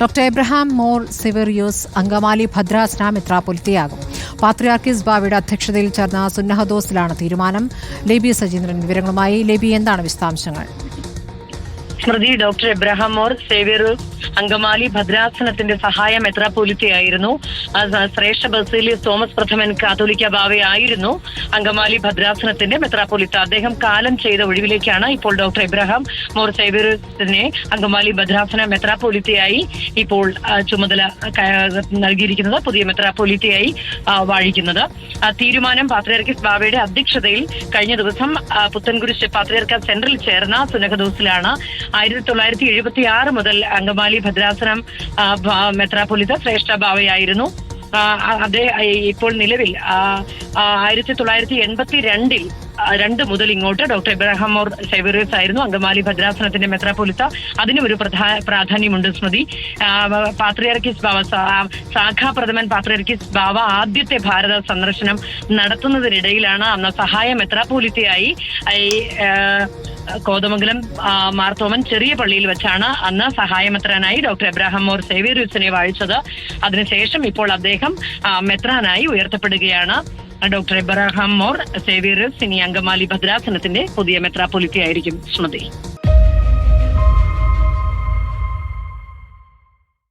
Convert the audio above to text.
Doctor Abraham Mor Severios Angamaly ഭദ്രാസന മെത്രാപൊലിത്തയാകും പാത്രിയാർക്കിസ് ബാവയുടെ അധ്യക്ഷതയിൽ ചേർന്ന സുന്നഹദോസിലാണ് തീരുമാനം. ലേബി സജീന്ദ്രൻ വിവരങ്ങളുമായി. ലേബി എന്താണ് വിശദാംശങ്ങൾ? Smriti doctor Abraham Mor Xavier Angamaly ഭദ്രാസനത്തിന്റെ സഹായം എത്ര ആ, ശ്രേഷ്ഠ ബസീലി തോമസ് പ്രഥമൻ കാതോലിക്ക ബാവയായിരുന്നു അങ്കമാലി ഭദ്രാസനത്തിന്റെ മെത്രാപൊലിത്ത അദ്ദേഹം കാലം ചെയ്ത ഒഴിവിലേക്കാണ് ഇപ്പോൾ ഡോക്ടർ എബ്രഹാം മോർ സേവ്യറിനെ അങ്കമാലി ഭദ്രാസന മെത്രാപൊലിത്തയായി ഇപ്പോൾ ചുമതല നൽകിയിരിക്കുന്നത് പുതിയ മെത്രാപൊലിത്തയായി വാഴിക്കുന്നത്. തീരുമാനം പാത്രയർക്കിസ് ബാവയുടെ അധ്യക്ഷതയിൽ കഴിഞ്ഞ ദിവസം പുത്തൻകുരിശ് പാത്രയർക്ക സെന്ററിൽ ചേർന്ന സുനകദോസിലാണ് ആയിരത്തി തൊള്ളായിരത്തി എഴുപത്തി ആറ് മുതൽ അങ്കമാലി ഭദ്രാസനം മെത്രാപൊലിത്ത ശ്രേഷ്ഠ ബാവയായിരുന്നു ആ, അതേ ഇപ്പോൾ നിലവിൽ ആയിരത്തി തൊള്ളായിരത്തി എൺപത്തി രണ്ടിൽ രണ്ട് മുതൽ ഇങ്ങോട്ട് ഡോക്ടർ ഇബ്രാഹിം മോർ സൈബറിയസ് ആയിരുന്നു അങ്കമാലി ഭദ്രാസനത്തിന്റെ മെത്രാപൊലിത്ത അതിനും ഒരു പ്രധാ പ്രാധാന്യമുണ്ട് സ്മൃതി. പാത്രിയർക്കിസ് ബാവ സാ- ശാഖാ പ്രഥമൻ പാത്രിയർക്കിസ് ബാവ ആദ്യത്തെ ഭാരത സന്ദർശനം നടത്തുന്നതിനിടയിലാണ് അന്ന് സഹായ മെത്രാപൊലിത്തയായി കോതമംഗലം മാർത്തോമൻ ചെറിയ പള്ളിയിൽ വെച്ചാണ് അന്ന് സഹായമെത്രാനായി ഡോക്ടർ എബ്രാഹാം മോർ സേവിയറിയസിനെ വായിച്ചത് അതിനുശേഷം ഇപ്പോൾ അദ്ദേഹം ആ, മെത്രാനായി ഉയർത്തപ്പെടുകയാണ് ഡോക്ടർ എബ്രഹാം മോർ സേവിയർ ഇനി അങ്കമാലി ഭദ്രാസനത്തിന്റെ പുതിയ മെത്രാപ്പൊലിത്തയായിരിക്കും സ്മൃതി